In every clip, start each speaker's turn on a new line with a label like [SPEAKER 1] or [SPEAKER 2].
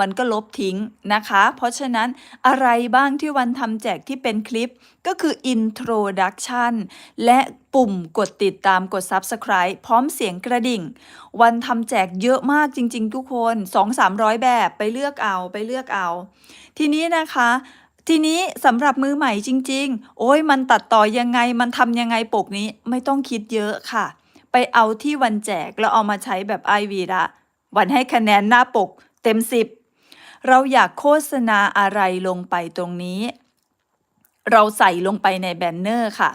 [SPEAKER 1] วันก็ลบทิ้งนะคะ เพราะฉะนั้นอะไรบ้างที่วันทำแจกที่เป็นคลิปก็คือ introduction และปุ่มกดติดตามกด subscribe พร้อมเสียงกระดิ่ง วันทำแจกเยอะมากจริง ๆ ทุกคน 2-300 แบบไปเลือกเอาไปเลือกเอา ทีนี้นะคะทีนี้สำหรับมือใหม่จริง ๆ โอ้ยมันตัดต่อยังไงมันทำยังไงปกนี้ไม่ต้องคิดเยอะค่ะ ไปเอาที่วันแจกแล้วเอามาใช้แบบไอวีระวันให้คะแนนหน้าปกเต็มสิบ เราอยากโฆษณาอะไรลงไปตรงนี้ เราใส่ลงไปในแบนเนอร์ค่ะ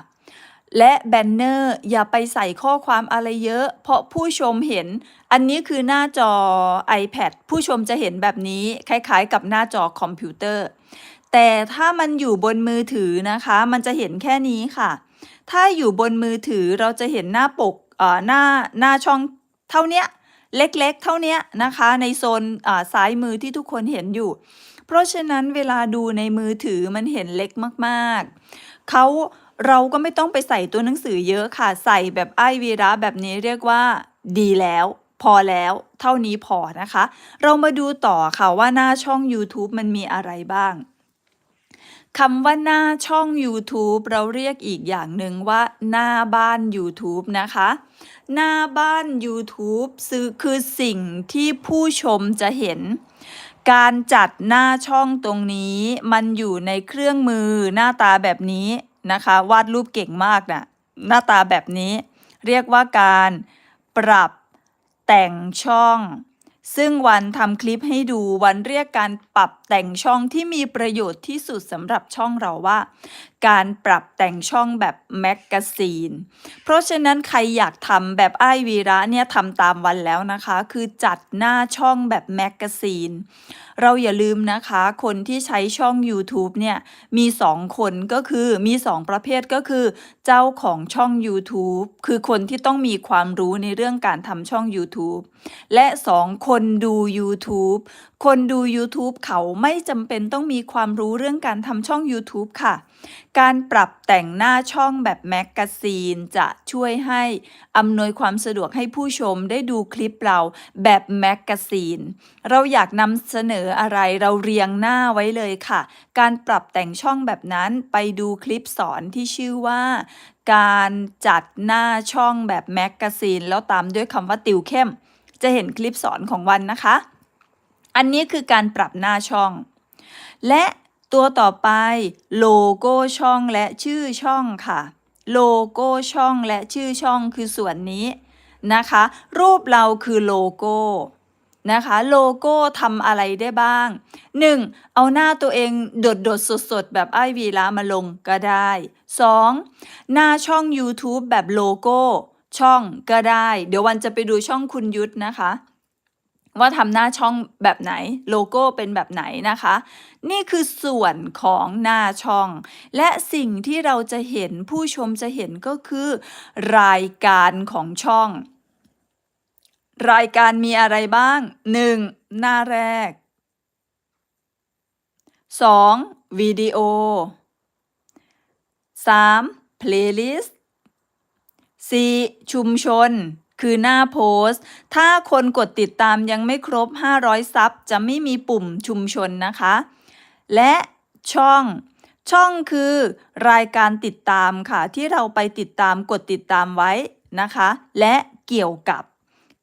[SPEAKER 1] และแบนเนอร์อย่าไปใส่ข้อความอะไรเยอะ เพราะผู้ชมเห็น อันนี้คือหน้าจอ iPad ผู้ชมจะเห็นแบบนี้ คล้ายๆ กับหน้าจอคอมพิวเตอร์ แต่ถ้ามันอยู่บนมือถือนะคะ มันจะเห็นแค่นี้ค่ะ ถ้าอยู่บนมือถือเราจะเห็นหน้าปกอ่อหน้าหน้าช่องเท่าเนี้ย เล็กๆ เท่านี้นะคะ ในโซนอ่าซ้ายมือที่ทุกคนเห็นอยู่ เพราะฉะนั้นเวลาดูในมือถือมันเห็นเล็กมากๆ เขาเราก็ไม่ต้องไปใส่ตัวหนังสือเยอะค่ะ ใส่แบบไอวีระแบบนี้เรียกว่าดีแล้วพอแล้วเท่านี้พอนะคะ เรามาดูต่อค่ะว่าหน้าช่อง YouTube มันมีอะไรบ้าง คำว่าหน้าช่อง YouTube เราเรียกอีกอย่างหนึ่งว่า หน้าบ้าน YouTube นะคะ หน้าบ้าน YouTube ซื้อคือสิ่งที่ผู้ชมจะเห็น การจัดหน้าช่องตรงนี้ มันอยู่ในเครื่องมือหน้าตาแบบนี้นะคะ วาดรูปเก่งมากนะหน้าตาแบบนี้ เรียกว่าการปรับแต่งช่อง ซึ่งวันทำคลิปให้ดูวันเรียกการปรับแต่งช่องที่มีประโยชน์ที่สุดสำหรับช่องเราว่า การปรับแต่งช่องแบบแมกกาซีน เพราะฉะนั้นใครอยากทำแบบไอวีระเนี่ยทำตามวันแล้วนะคะ คือจัดหน้าช่องแบบแมกกาซีน เราอย่าลืมนะคะ คนที่ใช้ช่อง YouTube เนี่ยมีสองคนก็คือมีสองประเภทก็คือ เจ้าของช่อง YouTube คือคนที่ต้องมีความรู้ในเรื่องการทำช่อง YouTube และสองคนดู YouTube คนดู YouTube เขาไม่จำเป็นต้องมีความรู้เรื่องการทำช่อง YouTube ค่ะการปรับแต่งหน้าช่องแบบแมกกาซีนจะช่วยให้อำนวยความสะดวกให้ผู้ชมได้ดูคลิปเราแบบแมกกาซีน เราอยากนำเสนออะไรเราเรียงหน้าไว้เลยค่ะ การปรับแต่งช่องแบบนั้นไปดูคลิปสอนที่ชื่อว่า การจัดหน้าช่องแบบแมกกาซีน แล้วตามด้วยคำว่าติวเข้ม จะเห็นคลิปสอนของวันนะคะ อันนี้คือการปรับหน้าช่อง และ ตัวต่อไปโลโก้ช่องและชื่อช่องค่ะ โลโก้ช่องและชื่อช่องคือส่วนนี้นะคะ รูปเราคือโลโก้นะคะโลโก้ทำอะไรได้บ้าง 1. เอาหน้าตัวเองโดดๆสดๆ แบบไอวีลามาลงก็ได้ 2. หน้าช่อง YouTube แบบโลโก้ ช่องก็ได้ เดี๋ยววันจะไปดูช่องคุณยุทธนะคะ ว่าทำหน้าช่องแบบไหนโลโก้เป็นแบบไหนนะคะ นี่คือส่วนของหน้าช่อง และสิ่งที่เราจะเห็นผู้ชมจะเห็นก็คือ รายการของช่อง รายการมีอะไรบ้าง 1. หน้าแรก 2. วิดีโอ 3. playlist 4. ชุมชน คือหน้าโพสต์ ถ้าคนกดติดตามยังไม่ครบ 500 ซับจะไม่มีปุ่มชุมชนนะคะ และช่อง ช่องคือรายการติดตามค่ะ ที่เราไปติดตามกดติดตามไว้นะคะ และเกี่ยวกับ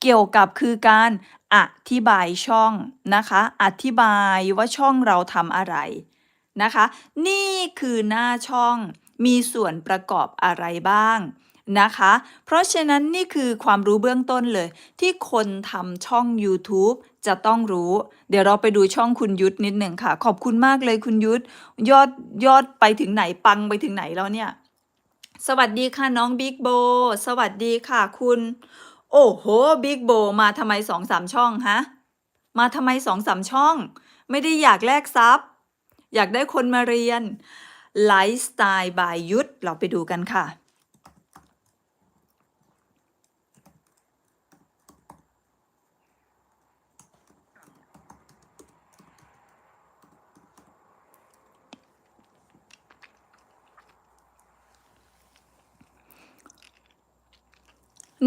[SPEAKER 1] เกี่ยวกับคือการอธิบายช่องนะคะ อธิบายว่าช่องเราทำอะไรนะคะ นี่คือหน้าช่องมีส่วนประกอบอะไรบ้าง นะคะ เพราะฉะนั้นนี่คือความรู้เบื้องต้นเลย ที่คนทำช่อง YouTube จะต้องรู้ เดี๋ยวเราไปดูช่องคุณยุทธนิดหนึ่งค่ะ ขอบคุณมากเลยคุณยุทธยอดยอดไปถึงไหนปังไปถึงไหนแล้วเนี่ย สวัสดีค่ะน้องบิ๊กโบ สวัสดีค่ะคุณ โอ้โหบิ๊กโบมาทำไมสองสามช่องฮะ มาทำไมสองสามช่อง ไม่ได้อยากแลกซับอยากได้คนมาเรียนไลฟ์สไตล์บายยุทธเราไปดูกันค่ะ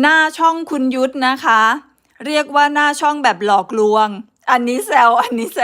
[SPEAKER 1] หน้าช่องคุณยุทธนะคะ เรียกว่าหน้าช่องแบบหลอกลวง อันนี้แซวอันนี้แซว